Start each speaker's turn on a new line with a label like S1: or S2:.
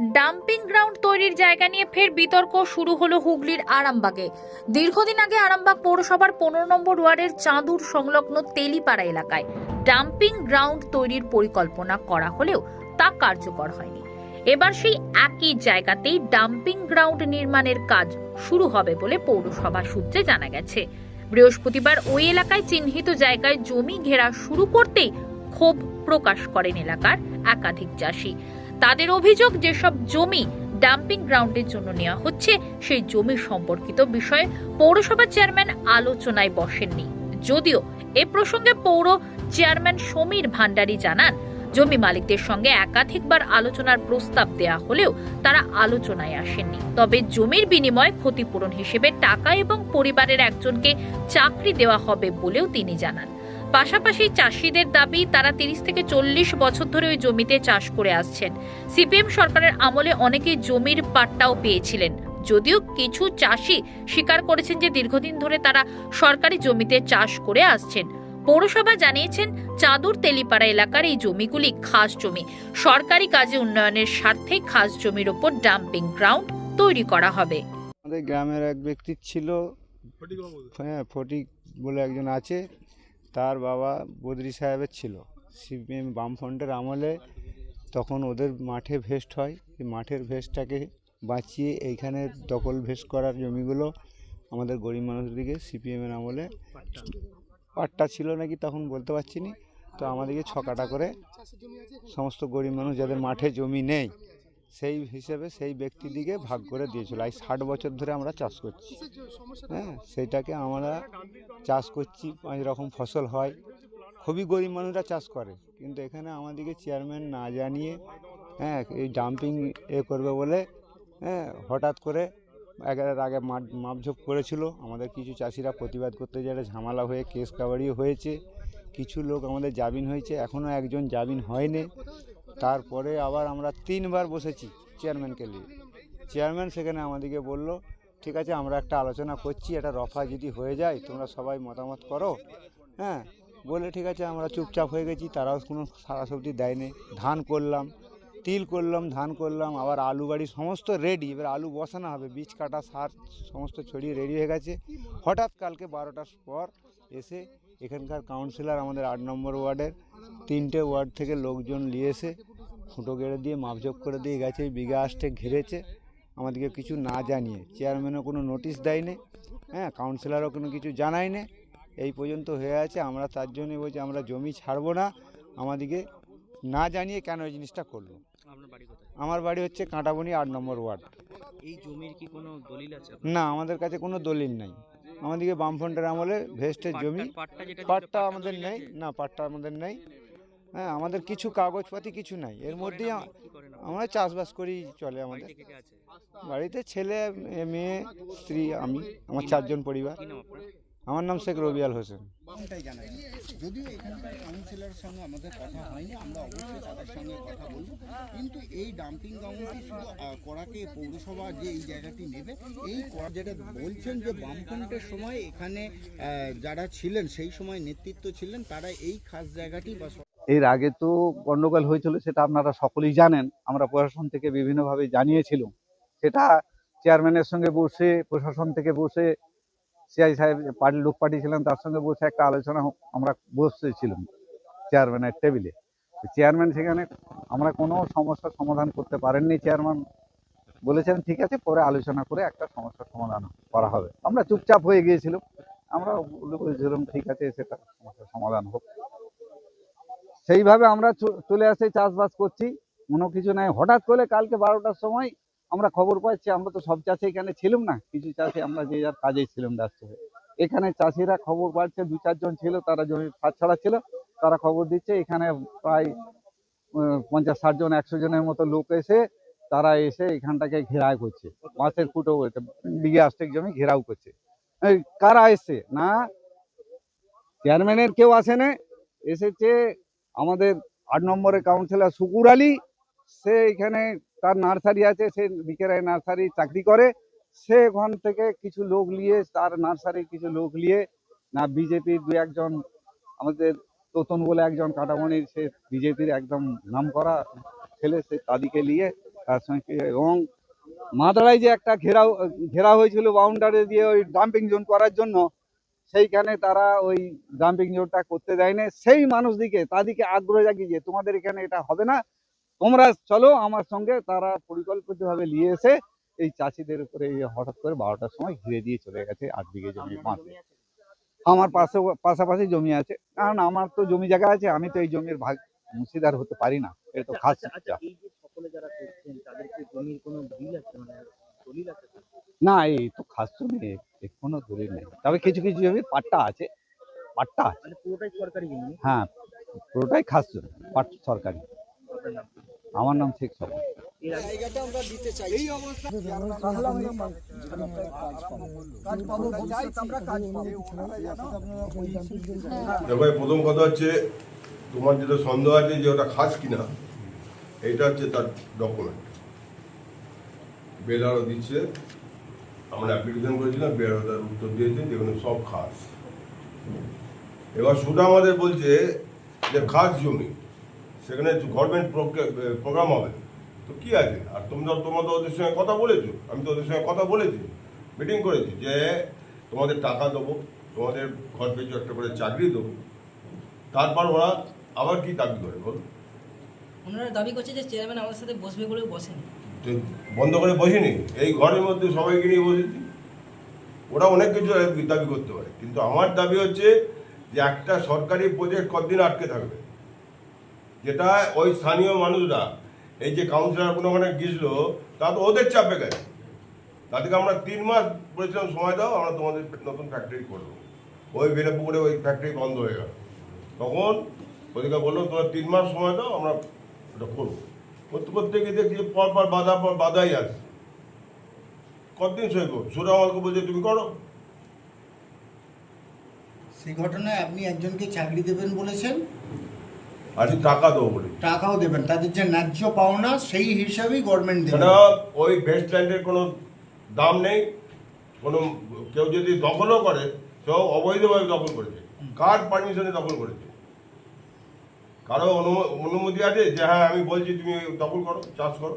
S1: Dumping ground তৈরির জায়গা নিয়ে ফের বিতর্ক শুরু হলো হুগলির আরামবাগে। দীর্ঘদিন আগে আরামবাগ পৌরসভার পনেরো নম্বর ওয়ার্ডের চাঁদুর সংলগ্ন তেলিপাড়া এলাকায় ডাম্পিং গ্রাউন্ড তৈরির পরিকল্পনা করা হলেও তা কার্যকর হয়নি। এবার সেই একই জায়গাতেই ডাম্পিং গ্রাউন্ড নির্মাণের কাজ শুরু হবে বলে পৌরসভা সূত্রে জানা গেছে। বৃহস্পতিবার ওই এলাকায় চিহ্নিত জায়গায় জমি ঘেরা শুরু করতেই ক্ষোভ প্রকাশ করেন এলাকার একাধিক চাষি। তাদের অভিযোগ যেসব জমি ডাম্পিং গ্রাউন্ডের জন্য নেওয়া হচ্ছে, সেই জমি সম্পর্কিত বিষয়ে পৌরসভা চেয়ারম্যান আলোচনায় বসেননি। যদিও এ প্রসঙ্গে পৌর চেয়ারম্যান সমীর ভান্ডারী জানান, জমি মালিকদের সঙ্গে একাধিকবার আলোচনার প্রস্তাব দেয়া হলেও তারা আলোচনায় আসেননি। তবে জমির বিনিময়ে ক্ষতিপূরণ হিসেবে টাকা এবং পরিবারের একজনকে চাকরি দেওয়া হবে বলেও তিনি জানান। পাশাপাশি চাষিদের দাবি, তারা তিরিশ থেকে চল্লিশ বছর ধরে ওই জমিতে চাষ করে আসছেন। সিপিএম সরকারের আমলে অনেকেই জমির পাট্টাও পেয়েছিলেন। যদিও কিছু চাষি স্বীকার করেছেন যে, দীর্ঘদিন ধরে তারা সরকারি জমিতে চাষ করে আসছেন। পৌরসভা জানিয়েছেন, চাদর তেলিপাড়া এলাকার এই জমিগুলি খাস জমি। সরকারি কাজে উন্নয়নের স্বার্থে খাস জমির ওপর ডাম্পিং গ্রাউন্ড তৈরি করা হবে।
S2: আমাদের গ্রামের এক ব্যক্তি ছিল হ্যাঁ ফটিক বলে একজন আছে। তার বাবা বদ্রি সাহেবের ছিল। সিপিএম বামফ্রন্টের আমলে তখন ওদের মাঠে ভেস্ট হয়। এই মাঠের ভেস্টটাকে বাঁচিয়ে এইখানে দখল ভেস্ট করার জমিগুলো আমাদের গরিব মানুষদিকে সিপিএমের আমলে পাট্টা ছিল নাকি তখন বলতে পারছি না। তো আমাদেরকে ছকাটা করে সমস্ত গরিব মানুষ যাদের মাঠে জমি নেই সেই হিসেবে সেই ব্যক্তিদিকে ভাগ করে দিয়েছিল। আজ ষাট বছর ধরে আমরা চাষ করছি। হ্যাঁ সেইটাকে আমরা চাষ করছি, পাঁচ রকম ফসল হয়। খুবই গরিব মানুষরা চাষ করে। কিন্তু এখানে আমাদেরকে চেয়ারম্যান না জানিয়ে হ্যাঁ এই ডাম্পিং এ করবে বলে হ্যাঁ হঠাৎ করে একের আগে মাপ মাপঝোপ করেছিল। আমাদের কিছু চাষিরা প্রতিবাদ করতে গেলে ঝামেলা হয়ে কেস কাবাড়িও হয়েছে। কিছু লোক আমাদের জামিন হয়েছে। এখনও একজন জামিন হয়নি। তারপরে আবার আমরা তিনবার বসেছি চেয়ারম্যানকে নিয়ে। চেয়ারম্যান সেখানে আমাদেরকে বলল, ঠিক আছে, আমরা একটা আলোচনা করছি এটা রফা যদি হয়ে যায়, তোমরা সবাই মতামত করো। হ্যাঁ বলে ঠিক আছে, আমরা চুপচাপ হয়ে গেছি, তারাও কোনো সারা সবজি দেয়নি। ধান করলাম, তিল করলাম, ধান করলাম, আবার আলু বাড়ি সমস্ত রেডি এবার আলু বসানো হবে, বীজ কাটা, সার সমস্ত ছড়িয়ে রেডি হয়ে গেছে। হঠাৎ কালকে বারোটার পর এসে এখানকার কাউন্সিলর আমাদের আট নম্বর ওয়ার্ডের, তিনটে ওয়ার্ড থেকে লোকজন নিয়ে এসে ফুটো গেড়ে দিয়ে মাপজোপ করে দিয়ে গেছে বিঘা আসতে ঘিরেছে। আমাদেরকে কিছু না জানিয়ে চেয়ারম্যানও কোনো নোটিশ দেয়নি হ্যাঁ কাউন্সিলরও কোনো কিছু জানায়নি। এই পর্যন্ত হয়ে আছে আমরা তার জন্যই বলছি আমরা জমি ছাড়বো না আমাদেরকে না জানিয়ে কেন এই জিনিসটা করল। আমার বাড়ি হচ্ছে কাঁটাবনি আট নম্বর ওয়ার্ড।
S3: এই জমির কি কোনো দলিল আছে
S2: না আমাদের কাছে কোনো দলিল নাই। আমাদেরকে বামফ্রন্টের আমলে ভেস্টের জমি।
S3: পাট্টা
S2: আমাদের নেই না পাটটা আমাদের নেই। হ্যাঁ আমাদের কিছু কাগজপাতি কিছু নাই। এর মধ্যেই? আমরা চাষবাস করি চলে আমাদের।
S3: বাড়িতে
S2: ছেলে, মেয়ে, স্ত্রী, আমি, আমার চারজন পরিবার। আমার নাম শেখ রবিয়াল হোসেন।
S4: যদিও এখানকার কাউন্সিলরের সঙ্গে আমাদের কথা হয়নি, আমরা অবশ্যই তাদের সঙ্গে কথা বলব। কিন্তু এই ডাম্পিং গ্রাউন্ডটি শুধু করাকে পৌরসভা যে এই জায়গাটি নেবে, এই করা যেটা বলছেন যে বামফ্রন্টের সময় এখানে যারা ছিলেন, সেই সময় নেতৃত্ব ছিলেন, তারা এই খাস জায়গাটি বা
S5: এর আগে তো গন্ডগোল হয়েছিল, সেটা আপনারা সকলেই জানেন। আমরা প্রশাসন থেকে বিভিন্নভাবে জানিয়েছিলাম। সেটা চেয়ারম্যানের সঙ্গে বসে, প্রশাসন থেকে বসে, সিআই সাহেব, পার্টি, লোক পাঠিয়েছিলেন, তার সঙ্গে বসে একটা আলোচনা আমরা বসেছিলাম চেয়ারম্যানের টেবিলে। চেয়ারম্যান সেখানে, আমরা কোনো সমস্যার সমাধান করতে পারেননি, চেয়ারম্যান বলেছেন, ঠিক আছে, পরে আলোচনা করে একটা সমস্যার সমাধান করা হবে। আমরা চুপচাপ হয়ে গিয়েছিলাম। আমরা বলেছিলাম, ঠিক আছে, সেটা সমস্যার সমাধান হোক। সেইভাবে আমরা চলে আসে চাষবাস করছি। কোনো কিছু নাই। হঠাৎ করে কালকে বারোটার সময় আমরা খবর পাচ্ছি, আমরা তো সব চাষে এখানে ছিলাম না। কিছু চাষে আমরা যে যার কাজেই ছিলাম ব্যস্ত হয়ে এখানে চাষিরা খবর পাচ্ছে, দু চারজন ছিল, তারা জমি ফাঁদ ছাড়া ছিল, তারা খবর দিচ্ছে। এখানে প্রায় পঞ্চাশ, ষাট জন, একশো জনের মতো লোক এসে, তারা এসে এখানটাকে ঘেরাও করছে। মাছের ফুটো, বিঘে আষ্টেক জমি ঘেরাও করছে। কারা এসছে? না? চেয়ারম্যানের কেউ আসে না এসেছে আমাদের আট নম্বরের কাউন্সিলর শুকুর আলী, সে এখানে তার নার্সারি আছে, সে বিকেরায় নার্সারি চাকরি করে। সে ওখান থেকে কিছু লোক নিয়ে, তার নার্সারির কিছু লোক নিয়ে, না, বিজেপির দু একজন, আমাদের তোতন বলে একজন কাটামণির সে বিজেপির একদম নাম করা ছেলে, সে তাদেরকে নিয়ে তার সঙ্গে এবং মাদারায় যে একটা ঘেরাও ঘেরা হয়েছিল বাউন্ডারি দিয়ে ওই ডাম্পিং জোন করার জন্য সেইখানে তারা ওই ডাম্পিং জোনটা করতে দেয়নি। সেই মানুষদিকে তাদেরকে আগ্রহ জাগিয়ে যে তোমাদের এখানে এটা হবে না। তোমরা চলো আমার সঙ্গে। তারা পরিকল্পিতভাবে নিয়ে এসে এই চাষিদের উপরে হঠাৎ করে বারোটার সময় ঘিরে দিয়ে চলে গেছে আট বিঘে জমি পাঁচ আমার পাশে পাশাপাশি জমি আছে। কারণ আমার তো জমি জায়গা আছে আমি তো এই জমির ভাগ অংশীদার হতে পারি না। এটা তো খাস
S3: আচ্ছা আচ্ছা। এই যে সকলে যারা করছেন তাদেরকে জমির কোনো বিল আছে? মানে দলিল আছে তো?
S5: না এই তো খাস জমি কোনো দলিল নেই। তবে কিছু কিছু জমি পাট্টা আছে পাট্টা আছে।
S3: মানে পুরোটাই সরকারি জমি
S5: হ্যাঁ পুরোটাই খাস জমি পাট সরকারি। আমার নাম শেখ সব
S6: দেখো এই প্রথম কথা হচ্ছে তোমার যেটা সন্দেহ আছে যে ওটা খাস কিনা এইটা হচ্ছে তার ডকুমেন্ট বেলারও দিচ্ছে। আমরা অ্যাপ্লিকেশন করেছিলাম বেলারও তার উত্তর দিয়েছে যেগুলো সব খাস। এবার শুধু আমাদের বলছে যে খাস জমি, সেখানে গভর্নমেন্ট প্রোগ্রাম হবে। তো কী আছে? আর তোমরা তোমরা তো ওদের সঙ্গে কথা বলেছ, আমি তো ওদের সঙ্গে কথা বলেছি মিটিং করেছি যে তোমাদের টাকা দেবো, তোমাদের ঘর পিছু একটা করে চাকরি দেবো। তারপর ওরা আবার কি দাবি করে বল?
S7: ওনারা দাবি করছে যে চেয়ারম্যান আমাদের সাথে বসবে বলেও বসেনি।
S6: বন্ধ করে বসিনি, এই ঘরের মধ্যে সবাইকে নিয়ে বসেছি। ওরা অনেক কিছু দাবি করতে পারে। কিন্তু আমার দাবি হচ্ছে যে একটা সরকারি প্রজেক্ট কতদিন আটকে থাকবে? যেটা ওই স্থানীয় মানুষরা, এই যে কাউন্সিলর কোনো ওখানে গিয়েছিল, তা তো ওদের চাপে গেছে। তাদেরকে আমরা তিন মাস বলেছিলাম, সময় দাও, আমরা তোমাদের নতুন ফ্যাক্টরি করব। ওই বেলে পুকুরে ওই ফ্যাক্টরি বন্ধ হয়ে গেল। তখন ওদেরকে বলল, তোমরা তিন মাস সময় দাও, আমরা ওটা করব। করতে করতে গিয়ে দেখছি যে পর পর বাধা পর বাধাই আছে কতদিন সইব সুরা আমাকে বলছে তুমি করো।
S4: সেই ঘটনায় আপনি একজনকে চাকরি দেবেন বলেছেন?
S6: আর টাকা দেবো বলে।
S4: টাকাও দেবেন তাদের যে ন্যায্য পাওনা সেই হিসাবেই গভর্নমেন্ট দেবে
S6: সেটা ওই বেস্টল্যান্ডের কোনো দাম নেই। কোনো কেউ যদি দখলও করে সেও অবৈধভাবে দখল করেছে। কার পারমিশনে দখল করেছে? কারও অনু- অনুমতি আছে? যে হ্যাঁ আমি বলছি তুমি দখল করো চাষ করো।